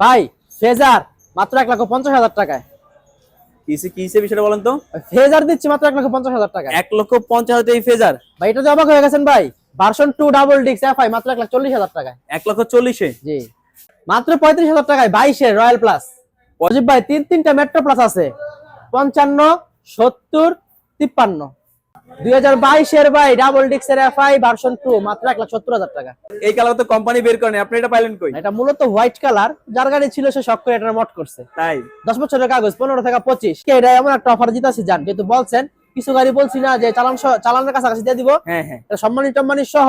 ভাই ফেজার মাত্র এক লক্ষ পঞ্চাশ হাজার টাকায়। কিসে কিসে বিষয়টা বলেন তো? ফেজার দিচ্ছি মাত্র এক লক্ষ পঞ্চাশ হাজার টাকা এক লক্ষ পঞ্চাশ হাজার এই ফেজার? ভাই এটা তো অবাক হয়ে গেছেন ভাই ভার্সন টু ডাবল ডিক্স মাত্র এক লাখ চল্লিশ হাজার টাকায়। এক লক্ষ চল্লিশে? জি। মাত্র পঁয়ত্রিশ হাজার টাকায় বাইশের রয়্যাল প্লাস অজিব ভাই তিন তিনটা মেট্রো প্লাস আছে। পঞ্চান্ন সত্তর তিপ্পান্ন। দুই হাজার বাইশের ভাই ডাবল ডিক্সের এফআই ভার্সন টু মাত্র এক লাখ সত্তর হাজার টাকা। এই কালার তো কোম্পানি বের করেনি আপনি এটা পাইলেন কই? এটা মূলত হোয়াইট কালার যার গাড়ি ছিল সে শখ করে এটা মট করছে। তাই? দশ বছরের কাগজ পনেরো থেকে পঁচিশ। এটা এমন একটা অফার জিতাছি যান যেহেতু বলছেন কিছু গাড়ি বলছি না যে চালান চালানের কাছাকাছি দিয়ে দিব। হ্যাঁ হ্যাঁ। এটা সম্মানী টম্মানি সহ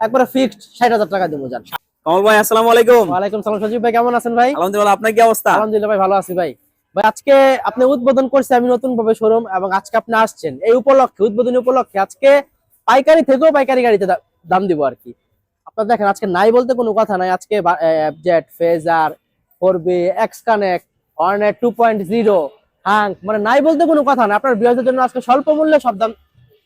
একবারে ফিক্সড ষাট হাজার টাকা দিব যান কমল ভাই আসসালামু আলাইকুম। ওয়ালাইকুম সালাম সজীব ভাই কেমন আছেন ভাই? আলহামদুলিল্লাহ আপনার কি অবস্থা? আলহামদুলিল্লাহ ভাই ভালো আছি ভাই। ভাই আজকে আপনি উদ্বোধন করছে আমি নতুন ভাবে শোরুম এবং আজকে আপনি আসছেন। এই উপলক্ষে উদ্বোধনী উপলক্ষে আজকে পাইকারি থেকেও পাইকারি গাড়িতে দাম দিব আর কি। আপনারা দেখেন আজকে নাই বলতে কোনো কথা নাই। আজকে jet fazer four B X connect অর্নেট two point zero হাং মানে নাই বলতে কোনো কথা না আপনার বিরোধের জন্য আজকে স্বল্প মূল্যে সব দাম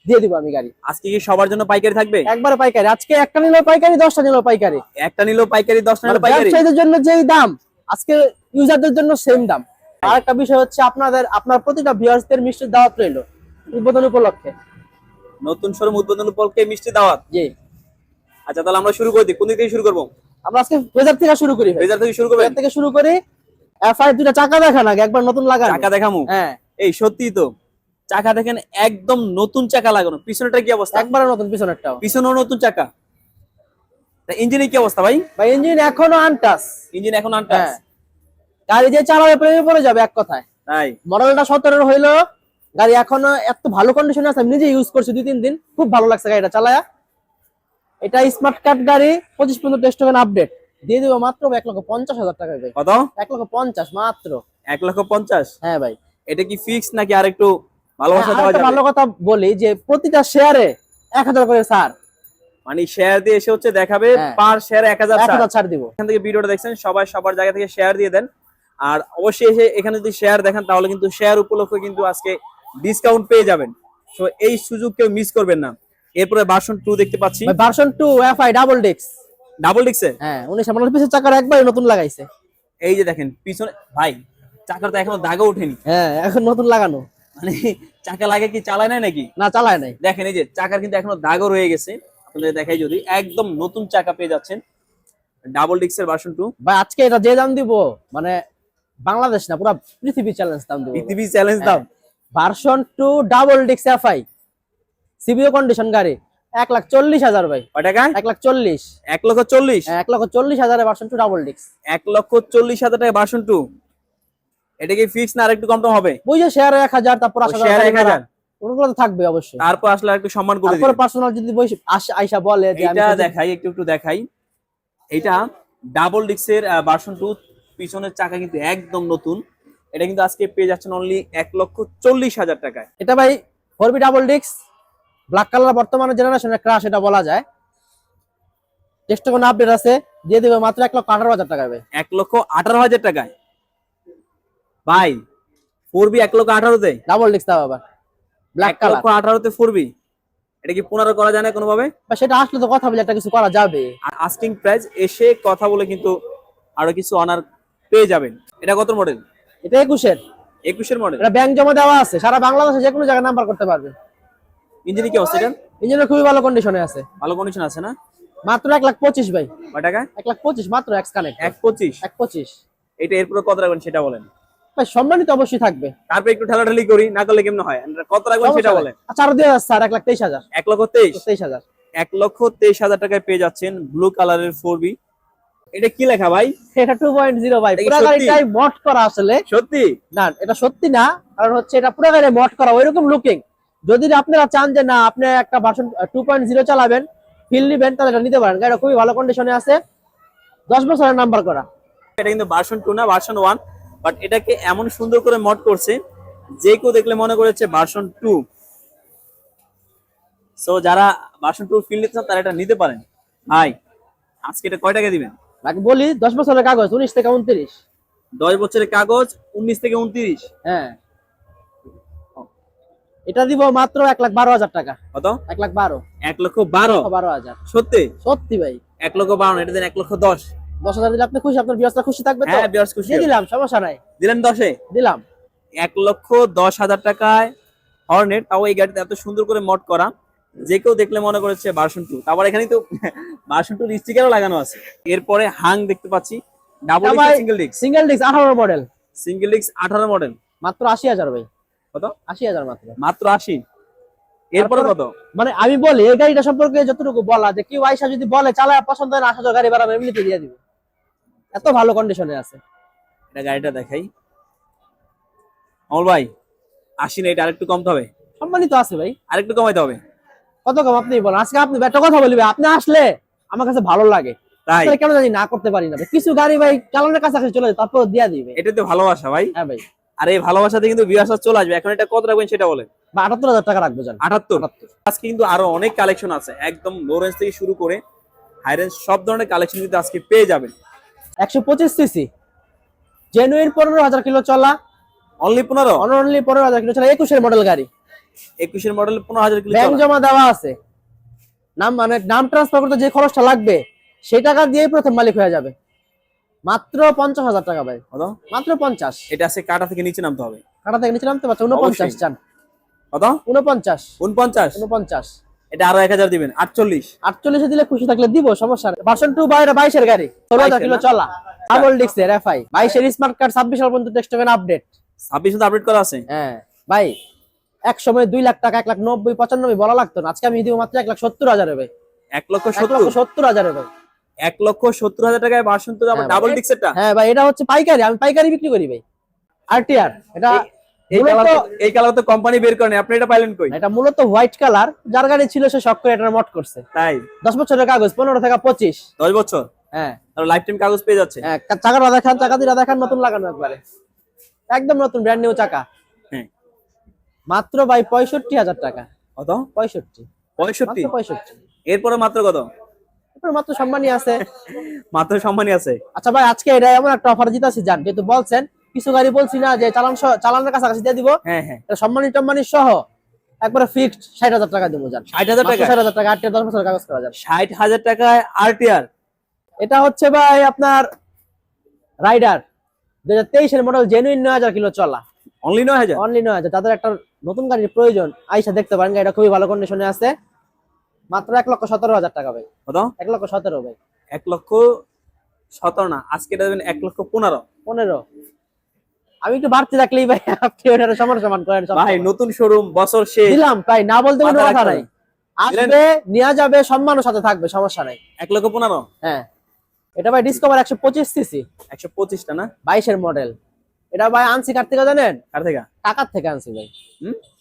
দিয়ে দিব আমি গাড়ি। আজকে কি সবার জন্য পাইকারি থাকবে? একবারে পাইকারি। আজকে একটা নিলেও পাইকারি দশটা নিলেও পাইকারি। একটা নিলেও পাইকারি দশটা মানে নিলেও পাইকারি? ব্যবসায়ীদের জন্য যেই দাম আজকে ইউজারদের জন্য সেম দাম। আর একটা বিষয় হচ্ছে আপনাদের আপনার প্রতিটা ভিউয়ার্সদের মিষ্টি দাওয়াত রইল উদ্বোধন উপলক্ষে। নতুন শোরুম উদ্বোধন উপলক্ষে মিষ্টি দাওয়াত? জি। আচ্ছা তাহলে আমরা শুরু করে দিই কোন দিক থেকে শুরু করব? আমরা আজকে ফেজার থেকে শুরু করি। রেজার থেকে শুরু ফেজার থেকে শুরু করি। এফআই দুটা চাকা দেখান আগে একবার নতুন লাগান। চাকা দেখামু? হ্যাঁ। এই সত্যি তো। চাকা দেখেন একদম নতুন চাকা লাগানো। পিছনেটা কি অবস্থা? একবারে নতুন পিছনেরটাও। পিছনেও নতুন চাকা। ইঞ্জিনের কি অবস্থা ভাই? ভাই ইঞ্জিন এখনও আনটাস ইঞ্জিন এখনও আনটাস গাড়ি যে চালাবে প্রেমে পড়ে যাবে এক কথায়। তাই। মডেলটা সতেরোর হইল গাড়ি এখনও এত ভালো কন্ডিশনে আছে আমি নিজে ইউজ করছি দুই তিন দিন খুব ভালো লাগছে গাড়িটা চালায়া। এটা স্মার্ট কার্ড গাড়ি পঁচিশ পর্যন্ত টেস্ট আপডেট দিয়ে দেবো মাত্র এক লক্ষ পঞ্চাশ হাজার টাকা ভাই। কত? এক লক্ষ পঞ্চাশ মাত্র। এক লক্ষ পঞ্চাশ? হ্যাঁ ভাই। এটা কি ফিক্স নাকি আর একটু ভালোবাসা হ্যাঁ, দেওয়া যাবে? ভালো কথা বলি যে প্রতিটা শেয়ারে এক হাজার করে ছাড়। মানে শেয়ার দিয়ে এসে হচ্ছে দেখাবে হ্যাঁ। পার শেয়ার এক হাজার এক হাজার ছাড় দিব। এখান থেকে ভিডিওটা দেখছেন সবাই সবার জায়গা থেকে শেয়ার দিয়ে দেন। আর অবশ্যই এসে এখানে যদি শেয়ার দেখেন তাহলে কিন্তু শেয়ার উপলক্ষে কিন্তু আজকে ডিসকাউন্ট পেয়ে যাবেন। তো এই সুযোগ কেউ মিস করবেন না। এরপরে ভার্সন টু দেখতে পাচ্ছি। ভার্সন টু এফআই ডাবল ডিক্স ডাবল ডিক্সে হ্যাঁ উনিশ আমার পিছের চাকার একবারই নতুন লাগাইছে। এই যে দেখেন পিছনে ভাই চাকার তো এখনও দাগও ওঠেনি। হ্যাঁ এখন নতুন লাগানো। মানে চাকা লাগে কি চালায় নাই নাকি? না চালায় নাই। দেখেন এই যে চাকার কিন্তু এখনও দাগও রয়ে গেছে। আপনাদের দেখাই যদি একদম নতুন চাকা পেয়ে যাচ্ছেন। ডাবল ডিক্সের ভার্সন টু ভাই আজকে এটা যে দাম দিব মানে বাংলাদেশ না পুরো পৃথিবী চ্যালেঞ্জ দাম দিব। পৃথিবী চ্যালেঞ্জ দাম। ভার্সন টু ডাবল ডিক্স এফআই সিবিও কন্ডিশন গাড়ি এক লাখ চল্লিশ হাজার ভাই। টাকা এক লাখ চল্লিশ। এক লক্ষ চল্লিশ? এক লক্ষ চল্লিশ হাজারে ভার্সন টু ডাবল ডিক্স এক লক্ষ চল্লিশ হাজার টাকা ভার্সন টু এটা কি ফিক্স না আর একটু কম হবে? বুঝে শেয়ারে এক হাজার তারপর শেয়ার এক হাজার। ওগুলো তো থাকবে অবশ্যই। তারপর আসলে একটু সম্মান করে তারপরে পার্সোনাল যদি আইসা বলে এটা দেখাই একটু একটু দেখাই। এটা ডাবল ডিক্সের ভার্সন টু পিছনের চাকা কিন্তু একদম নতুন। এটা কিন্তু আজকে পেয়ে যাচ্ছেন অনলি এক লক্ষ চল্লিশ হাজার টাকায়। এটা ভাই ফোর বি ডাবল ডিক্স ব্ল্যাক কালার বর্তমানে জেনারেশনের ক্রাশ এটা বলা যায়। টেস্ট কোনো আপডেট আছে? দিয়ে দেবে মাত্র এক লক্ষ আঠারো হাজার টাকা ভাই। এক লক্ষ আঠারো হাজার টাকায়। ভাই ফোর বি এক লক্ষ আঠারোতে? ডাবল ডিক্স তাও আবার। ব্ল্যাক কালার লক্ষ আঠারোতে ফোর বি এটা কি পুনরায় করা যায় না কোনোভাবে? বা সেটা আসলে তো কথা বলে একটা কিছু করা যাবে। আর আস্কিং প্রাইস এসে কথা বলে কিন্তু আরও কিছু অনার পেয়ে যাবেন। এটা কত মডেল এটা একুশের। একুশের মডেল এটা ব্যাংক জমা দেওয়া আছে সারা বাংলাদেশে যে কোনো জায়গায় নাম্বার করতে পারবে। ইঞ্জিনে কি অবস্থা এটা ইঞ্জিনের খুবই ভালো কন্ডিশনে আছে। ভালো কন্ডিশন আছে না? মাত্র এক লাখ পঁচিশ ভাই। কয় টাকা? এক লাখ পঁচিশ মাত্র এক্স কানেক্ট এক পঁচিশ? এক পঁচিশ। এটা এরপরে কত রাখবেন সেটা বলেন। ভাই সম্মানিত অবশ্যই থাকবে। তারপরে একটু ঠেলাঠেলি করি না করলে কেমন হয়? কত রাখবেন সেটা বলেন। আচ্ছা আরও আর এক লাখ তেইশ হাজার। এক লক্ষ তেইশ? তেইশ হাজার। এক লক্ষ তেইশ হাজার টাকায় পেয়ে যাচ্ছেন ব্লু কালারের ফোর বি এটা কি লেখা ভাই? এটা টু পয়েন্ট জিরো ভাই এটা পুরো গাড়িটাই মট করা আসলে। সত্যি? না এটা সত্যি না কারণ হচ্ছে এটা পুরো গাড়ি মট করা ওইরকম লুকিং যদি আপনারা চান যে না আপনি একটা ভার্সন টু পয়েন্ট জিরো চালাবেন ফিল নিবেন তাহলে এটা নিতে পারেন। গাড়িটা খুবই ভালো কন্ডিশনে আছে। দশ বছরের নাম্বার করা। এটা কিন্তু ভার্সন টু না ভার্সন ওয়ান বাট এটাকে এমন সুন্দর করে মড করছে যে কেউ দেখলে মনে করেছে ভার্সন টু সো যারা ভার্সন টু ফিল নিতে চান তারা এটা নিতে পারেন। ভাই আজকে এটা কয় টাকা দিবেন? বাকি বলি দশ বছরের কাগজ উনিশ থেকে উনত্রিশ। দশ বছরের কাগজ উনিশ থেকে উনত্রিশ। হ্যাঁ। এটা দিব মাত্র এক লাখ বারো হাজার টাকা। কত? এক লাখ বারো। এক লক্ষ বারো? বারো হাজার। সত্যি? সত্যি ভাই। এক লক্ষ বারো এটা দেন এক লক্ষ দশ। দশ হাজার দিলে আপনি খুশি আপনার বিয়াসটা খুশি থাকবে তো? হ্যাঁ বিয়ার্স খুশি। দিলাম সমস্যা নাই। দিলেন দশে? দিলাম। এক লক্ষ দশ হাজার টাকায় হর্নেট তাও এই গাড়িতে এত সুন্দর করে মড করা। যে কেউ দেখলে মনে করেছে ভার্সন টু তারপর এখানে তো ভার্সন টু স্টিকারও লাগানো আছে। এরপরে হাং দেখতে পাচ্ছি। Double single disc single disc আঠারো মডেল সিঙ্গেল ডিস্ক আঠারো মডেল মাত্র আশি হাজার ভাই। কত? আশি হাজার মাত্র। মাত্র আশি। এরপরে কত? মানে আমি বলি এই গাড়িটা সম্পর্কে যতটুকু বলা যে কেউ আইসা যদি বলে চালায় পছন্দ হয় না আসা গাড়ি বাড়ানো এমনিতে দিয়ে দিবে। এত ভালো কন্ডিশনে আছে। এটা গাড়িটা দেখাই। অমল ভাই আশি না এটা আরেকটু কমতে হবে। সম্মানিত আছে ভাই। আরেকটু কমাইতে হবে। কত কম আপনি বলেন? আজকে আপনি একটা কথা বলবে আপনি আসলে আমার কাছে ভালো লাগে। তাই? কেন জানি না করতে পারি না কিছু গাড়ি ভাই চালানোর কাছাকাছি চলে যায় তারপর দিয়া দিবে। এটা তো ভালোবাসা ভাই। হ্যাঁ ভাই। আর এই ভালোবাসাতে কিন্তু বিয়াস চলে আসবে। এখন এটা কত রাখবেন সেটা বলেন? বা আটাত্তর হাজার টাকা রাখব জান। আটাত্তর? আজকে কিন্তু আরও অনেক কালেকশন আছে। একদম লো রেঞ্জ থেকে শুরু করে হাই রেঞ্জ সব ধরনের কালেকশন কিন্তু আজকে পেয়ে যাবেন। একশো পঁচিশ সিসি জেনুইন পনেরো হাজার কিলো চলা। অনলি পনেরো? অনলি পনেরো হাজার কিলো চলা। একুশের মডেল গাড়ি। একুশের মডেল পনেরো হাজার ব্যাংক জমা দেওয়া আছে। নাম মানে নাম ট্রান্সফার করতে যে খরচটা লাগবে সেই টাকা দিয়েই প্রথম মালিক হয়ে যাবে। মাত্র পঞ্চাশ হাজার টাকা ভাই। মাত্র পঞ্চাশ। এটা আছে কাটা থেকে নিচে নামতে হবে। কাটা থেকে নিচে নামতে পারছে উনপঞ্চাশ চান। কত? উনপঞ্চাশ। উনপঞ্চাশ? উনপঞ্চাশ। এটা আরও এক হাজার দিবেন আটচল্লিশ। আটচল্লিশে দিলে খুশি থাকলে দিব সমস্যা নেই। ভার্সন টু বাইরে বাইশের গাড়ি। ষোলো হাজার কিলো চলা। ডাবল ডিক্সের এফআই বাইশের স্মার্ট কার্ড ছাব্বিশ সাল পর্যন্ত টেক্সট আপডেট ছাব্বিশ আপডেট করা আছে। হ্যাঁ। ভাই এক সময় দুই লাখ টাকা এক লাখ নব্বই পঁচানব্বই বলা লাগতো না। আজকে আমি দিব মাত্র এক লাখ সত্তর হাজারে ভাই। এক লক্ষ সত্তর? হাজারে ভাই। এক লক্ষ সত্তর হাজার টাকায় বাসন তো আবার হ্যাঁ, ডাবল ভাই। ডিক্সেরটা হ্যাঁ ভাই এটা হচ্ছে পাইকারি। আমি পাইকারি বিক্রি করি ভাই। আরটিআর এটা এই কালার এই কালার তো কোম্পানি বের করেন আপনি এটা পাইলেন কই? এটা মূলত হোয়াইট কালার যার গাড়ি ছিল সে শখ করে এটা মট করছে। তাই? দশ বছরের কাগজ পনেরো থেকে পঁচিশ। দশ বছর? হ্যাঁ। আর লাইফ টাইম কাগজ পেয়ে যাচ্ছে। হ্যাঁ, কা- চাকাটা দেখান চাকা দিটা দেখান নতুন লাগানো একবারে। একদম নতুন ব্র্যান্ড নিউ চাকা। হ্যাঁ। মাত্র ভাই পঁয়ষট্টি হাজার টাকা। কত? পঁয়ষট্টি। পঁয়ষট্টি? পঁয়ষট্টি। এরপরে মাত্র কত? মাত্র সম্মানই আছে। মাত্র সম্মানই আছে। আচ্ছা ভাই আজকে এটা এমন একটা অফার জিতাছি যান যেহেতু বলছেন কিছু গাড়ি বলছি না যে চালান চালানের কাছাকাছি দিয়ে দিব। হ্যাঁ হ্যাঁ। সম্মানী টম্মানি সহ একবারে ফিক্সড ষাট হাজার টাকা দিব যান ষাট হাজার টাকা? ষাট হাজার টাকা আটটা দশ বছরের কাগজ করা যাবে। ষাট হাজার টাকায় আরটিআর এটা হচ্ছে ভাই আপনার রাইডার। দুই হাজার তেইশের মডেল জেনুইন নয় হাজার কিলো চলা। অনলি নয় হাজার? অনলি নয় হাজার। তাদের একটা নতুন গাড়ির প্রয়োজন আইসা দেখতে পারেন গাড়িটা খুবই ভালো কন্ডিশনে আছে। মাত্র এক লক্ষ সতেরো হাজার টাকা ভাই। কত? এক লক্ষ সতেরো ভাই। এক লক্ষ সতেরো না আজকে দেবেন এক লক্ষ পনেরো। পনেরো। আমি একটু বাড়তি রাখলেই ভাই আপনি ওটা সমান সমান করেন ভাই নতুন শোরুম বছর শেষ। দিলাম তাই না বলতে কোনো কথা নাই। আসবে নেওয়া যাবে সম্মানের সাথে থাকবে সমস্যা নাই। এক লক্ষ পনেরো? হ্যাঁ। এটা ভাই ডিসকভার একশো পঁচিশ সিসি একশো পঁচিশটা না? বাইশের মডেল এটা ভাই আনছি কার থেকে জানেন? কার থেকে? টাকার থেকে আনছি ভাই?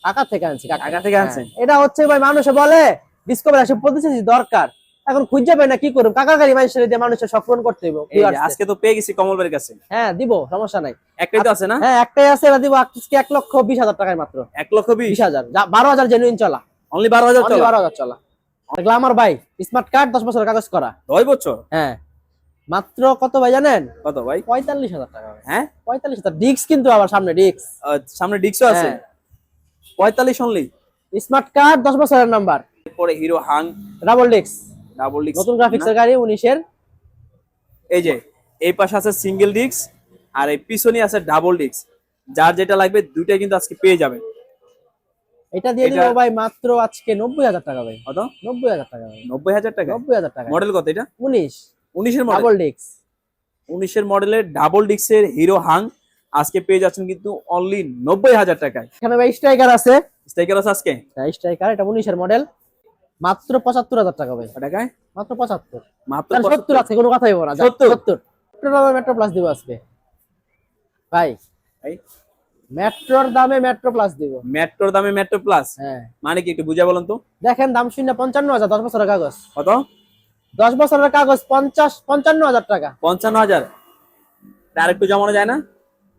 টাকার থেকে আনছি টাকা থেকে আনছেন? হ্যাঁ, এটা হচ্ছে ভাই মানুষে বলে ডিসকভার পঁচিশ সিসি দরকার। এখন খুঁজে পাই না কি করুম কাকার গাড়ি মানুষের দিয়ে মানুষের সফল করতে এই আজকে তো পেয়ে গেছি কমল ভাইয়ের কাছে। হ্যাঁ দিব সমস্যা নাই। একটাই তো আছে না? হ্যাঁ একটাই আছে এটা দিব আজকে এক লক্ষ বিশ হাজার টাকায় মাত্র। এক লক্ষ বিশ? বিশ হাজার। যা- বারো হাজার জেনুইন চলা। অনলি বারো হাজার Only চলা? বারো হাজার চলা। গ্লামার ভাই স্মার্ট কার্ড দশ বছরের কাগজ করা। দশ বছর? হ্যাঁ। মাত্র কত ভাই জানেন? কত ভাই? পঁয়তাল্লিশ হাজার টাকা হ্যাঁ? পঁয়তাল্লিশ হাজার। ডিস্ক কিন্তু আবার সামনে আহ, সামনে ডিক্সও আছে? হ্যাঁ। পঁয়তাল্লিশ অনলি স্মার্ট কার্ড দশ বছরের নাম্বার। পরে হিরো হাং। ডাবল ডিক্স ডাবল ডিক্স নতুন গ্রাফিক্সের গাড়ি উনিশের। এই যে এই পাশে আছে সিঙ্গেল ডিক্স আর এই পিছনে আছে ডাবল ডিক্স যার যেটা লাগবে দুইটাই কিন্তু আজকে পেয়ে যাবেন। এটা দিয়ে দিব ভাই মাত্র আজকে নব্বই হাজার টাকা ভাই। কত? নব্বই হাজার টাকা নব্বই হাজার টাকা? নব্বই হাজার টাকা। মডেল কত এটা? উনিশ। উনিশের ডাবল ডিস্ক উনিশের মডেলের ডাবল ডিক্সের হিরো হাং আজকে পেয়ে যাচ্ছেন কিন্তু অনলি নব্বই হাজার টাকায়। এখানে ভাই স্ট্রাইকার আছে। স্ট্রাইকার আছে আজকে? স্ট্রাইকার এটা উনিশের মডেল মাত্র পঁচাত্তর হাজার টাকা ভাই। টাকায়? মাত্র পঁচাত্তর। মাত্র সত্তর আছে কোনো কথাই বলা সত্তর? সত্তর। মেট্রো প্লাস দিব আজকে। ভাই ভাই, মেট্রোর দামে মেট্রো প্লাস দিব। মেট্রোর দামে মেট্রো প্লাস হ্যাঁ। মানে কি একটু বুঝা বলুন তো। দেখেন দাম শূন্য পঞ্চান্ন হাজার দশ বছরের কাগজ। কত? দশ বছরের কাগজ পঞ্চাশ পঞ্চান্ন হাজার টাকা। পঞ্চান্ন হাজার। আর একটু জমানো যায় না?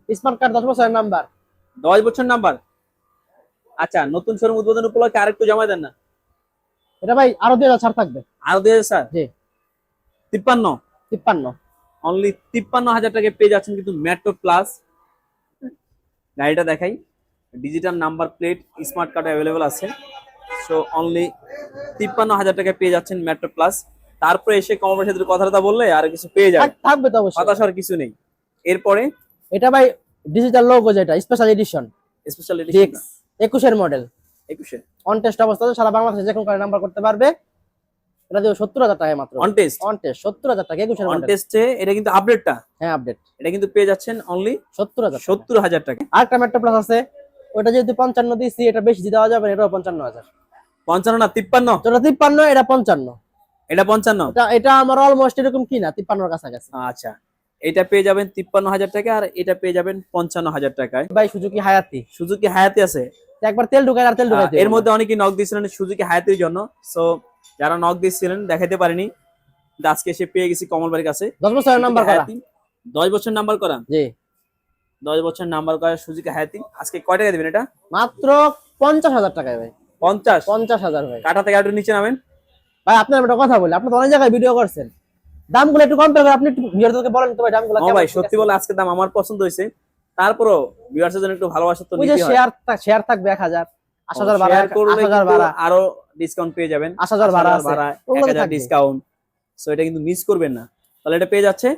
স্মার্ট কার্ড দশ বছরের নাম্বার। দশ বছর নাম্বার। আচ্ছা নতুন শোরুম উদ্বোধন উপলক্ষে আর একটু জমা দেন না? এটা ভাই আরও দুই হাজার ছাড় থাকবে। আরও দিয়ে স্যার জি। তিপ্পান্ন? তিপ্পান্ন। অনলি তিপ্পান্ন হাজার টাকায় পেয়ে যাচ্ছেন কিন্তু মেট্রো প্লাস গাড়িটা দেখাই। Digital number plate smart card available আছে। সো অনলি তিপ্পান্ন হাজার টাকায় পেয়ে যাচ্ছেন মেট্রো প্লাস তারপরে এসে কমলের সাথে কথাটা বললে আর কিছু পেয়ে যাবে। থাকবে তো অবশ্যই। হতাশার কিছু নেই। এরপরে? এটা ভাই ডিজিটাল লোগো যেটা স্পেশাল এডিশন স্পেশাল ডিক্স একুশের মডেল একুশে? অন টেস্ট অবস্থাতে সারা বাংলাদেশে যে কোনো কারে নাম্বার করতে পারবে। এটা সত্তর হাজার টাকায় মাত্র। অন টেস্ট অন টেস্ট সত্তর হাজার টাকা একুশের অন মডেল টেস্টে এটা কিন্তু আপডেটটা হ্যাঁ আপডেট এটা কিন্তু পেয়ে যাচ্ছেন অনলি সত্তর হাজার সত্তর হাজার টাকা। আরেকটা মেট্রো প্লাস আছে ওটা যেহেতু পঞ্চান্ন দিচ্ছি এটা বেশি দেওয়া যাবে এটাও পঞ্চান্ন হাজার। পঞ্চান্ন না তিপ্পান্ন? যেটা তিপ্পান্ন এটা পঞ্চান্ন। এটা পঞ্চান্ন? এটা এটা আমার অলমোস্ট এরকম কি না তিপ্পান্নর কাছাকাছি। আচ্ছা। এটা পেয়ে যাবেন তিপ্পান্ন হাজার টাকা আর এটা পেয়ে যাবেন পঞ্চান্ন হাজার টাকায় ভাই সুজুকি হায়াতি। সুজুকি হায়াতি আছে। একবার তেল ঢুকায় আর তেল ঢুকাইতে এর মধ্যে অনেকেই নক দিয়েছিলেন সুজুকি হায়াতির জন্য। সো যারা নক দিয়েছিলেন দেখাইতে পারেনি। আজকে এসে পেয়ে গেছি কমল বাড়ির কাছে। দশ বছরের নাম্বার করা। হায়াতি, দশ বছর নাম্বার করা। জি। দশ বছর নাম্বার করা সুজুকি হায়াতি। আজকে কয় টাকা দিবেন এটা? মাত্র পঞ্চাশ হাজার টাকায় ভাই। পঞ্চাশ। পঞ্চাশ হাজার ভাই। কাটা থেকে একটু নিচে নামেন। ভাই আপনার একটা কথা বলি আপনি তো অনেক জায়গায় ভিডিও করছেন। দামগুলো একটু কম্পেয়ার করে আপনি একটু ভিডিওতে বলেন তো ভাই দামগুলো কেমন, ভাই সত্যি বলে আজকে দাম আমার পছন্দ হয়েছে। তারপরও ভিউয়ার্সের জন্য একটু ভালোবাসা তো নিতে হয়। শেয়ার শেয়ার থাকবে এক হাজার আট হাজার ভাড়া শেয়ার করলে আট হাজার কিন্তু ভাড়া আরও ডিসকাউন্ট পেয়ে যাবেন। আট হাজার ভাড়া আছে। ভাড়া ওগুলো তো এক হাজার থাকবে। ডিসকাউন্ট সো এটা কিন্তু মিস করবেন না। তাহলে এটা পেয়ে যাচ্ছে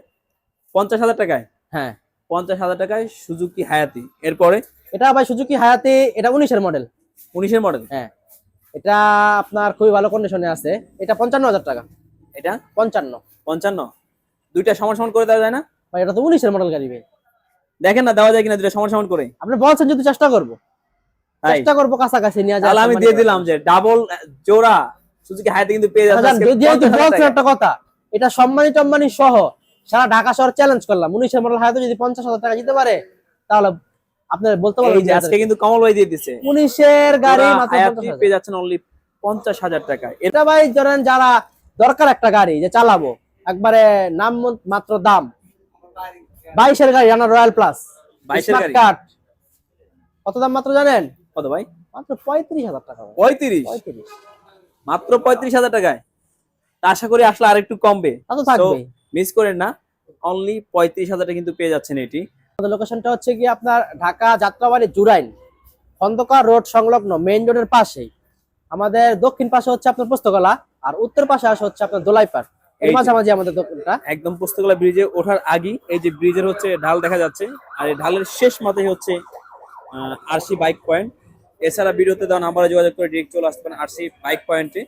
পঞ্চাশ হাজার টাকায়। হ্যাঁ। পঞ্চাশ হাজার টাকায় সুজুকি হায়াতি এরপরে? এটা ভাই সুজুকি হায়াতি এটা উনিশের মডেল উনিশের মডেল হ্যাঁ। এটা আপনার খুবই ভালো কন্ডিশনে আছে। এটা পঞ্চান্ন হাজার টাকা। এটা? পঞ্চান্ন। পঞ্চান্ন? দুইটা সমান সমান করে দেওয়া যায় না? ভাই এটা তো উনিশের মডেল গাড়ি ভাই। দেখেন না দেওয়া যায় কিনা দুইটা সমান সমান করে। আপনি বলছেন যদি চেষ্টা করব। চেষ্টা করব কাছাকাছি নিয়ে তাহলে আমি দিয়ে দিলাম যে ডাবল জোড়া সুজুকি হায়াতি কিন্তু পেয়ে যাচ্ছে 50,000 বলছেন একটা কথা এটা সম্মানী টম্মানি সহ সারা ঢাকা শহর চ্যালেঞ্জ করলাম। উনিশের মডেল হায়াতে যদি পঞ্চাশ হাজার টাকা দিতে পারে তাহলে আপনার বলতে এই পারবেন যে আজকে কিন্তু কমল ভাই দিয়ে দিচ্ছে উনিশের গাড়ি জোড়া মাত্র হায়াতি 50,000 পেয়ে যাচ্ছেন অনলি পঞ্চাশ হাজার টাকায় এটা ভাই ধরেন যারা দরকার একটা গাড়ি যে চালাবো একবারে নাম মত- মাত্র দাম। বাইশের গাড়ি জানা রয়্যাল প্লাস বাইশের গাড়ি। কত দাম মাত্র জানেন? কত ভাই? মাত্র পঁয়ত্রিশ হাজার টাকা ভাই। পঁয়ত্রিশ? পঁয়ত্রিশ। মাত্র পঁয়ত্রিশ হাজার টাকায়। তা আশা করি আসলে আরেকটু কমবে। তা তো থাকবেই। মিস করেন না অনলি পঁয়ত্রিশ হাজার টাকা কিন্তু পেয়ে যাচ্ছেন এটি। আমাদের লোকেশনটা হচ্ছে কি আপনার ঢাকা যাত্রাবাড়ি জুরাইন খন্দকার রোড সংলগ্ন মেইন রোডের পাশেই। আমাদের দক্ষিণ পাশে হচ্ছে আপনার পুস্তকলা আর উত্তর পাশে আসে হচ্ছে আপনার দোলাইপাড়। এর মাঝামাঝি আমাদের দোকানটা একদম পুস্তকলা ব্রিজে ওঠার আগেই এই যে ব্রিজের হচ্ছে ঢাল দেখা যাচ্ছে আর এই ঢালের শেষ মাথায় হচ্ছে আরসি বাইক পয়েন্ট এছাড়া ভিডিওতে দেওয়া নাম্বারে যোগাযোগ করে ডিরেক্ট চলে আসতে পারেন আরসি বাইক পয়েন্টে